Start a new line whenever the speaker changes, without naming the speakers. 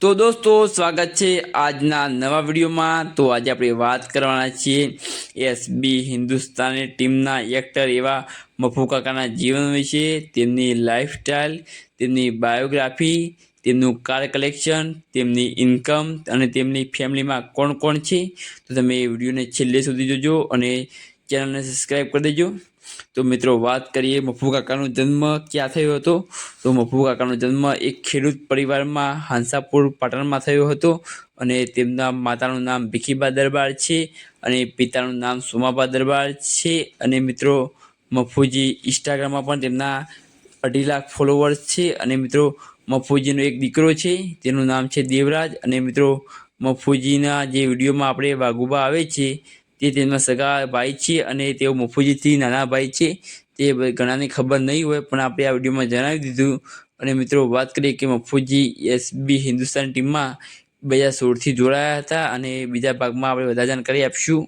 તો દોસ્તો, સ્વાગત છે આજના નવા વિડીયોમાં. તો આજે આપણે વાત કરવાના છીએ એસબી હિન્દુસ્તાની ટીમના એક્ટર એવા મફુ કાકાના જીવન વિશે, તેમની લાઇફસ્ટાઇલ તેમની બાયોગ્રાફી તેમનું કાર કલેક્શન તેમની ઇન્કમ અને તેમની ફેમિલીમાં કોણ કોણ છે. તો તમે એ વિડીયોને છેલ્લે સુધી જોજો અને ચેનલને સબસ્ક્રાઈબ કરી દેજો. તો મિત્રો, વાત કરીએ મફુ કાકાનો જન્મ ક્યાં થયો હતો? તો મફુ કાકાનો જન્મ એક ખેડૂત પરિવારમાં હાંસાપુર પાટણમાં થયો હતો અને તેમના માતાનું નામ ભીખીબા દરબાર છે અને પિતાનું નામ સોમાબા દરબાર છે. અને મિત્રો, મફુજી ઇન્સ્ટાગ્રામમાં પણ તેમના અઢી લાખ ફોલોવર્સ છે. અને મિત્રો, મફુજીનો એક દીકરો છે, તેનું નામ છે દેવરાજ. અને મિત્રો, મફુજીના જે વિડીયોમાં આપણે વાઘુબા આવે છે, તે તેમના સગા ભાઈ છે અને તેઓ મફુજીથી નાના ભાઈ છે. તે ઘણાને ખબર નહીં હોય, પણ આપણે આ વિડીયોમાં જણાવી દીધું. અને મિત્રો, વાત કરીએ કે મફુજી એસબી હિન્દુસ્તાન ટીમમાં બે હજાર સોળથી જોડાયા હતા અને બીજા ભાગમાં આપણે વધારે જાણકારી આપીશું.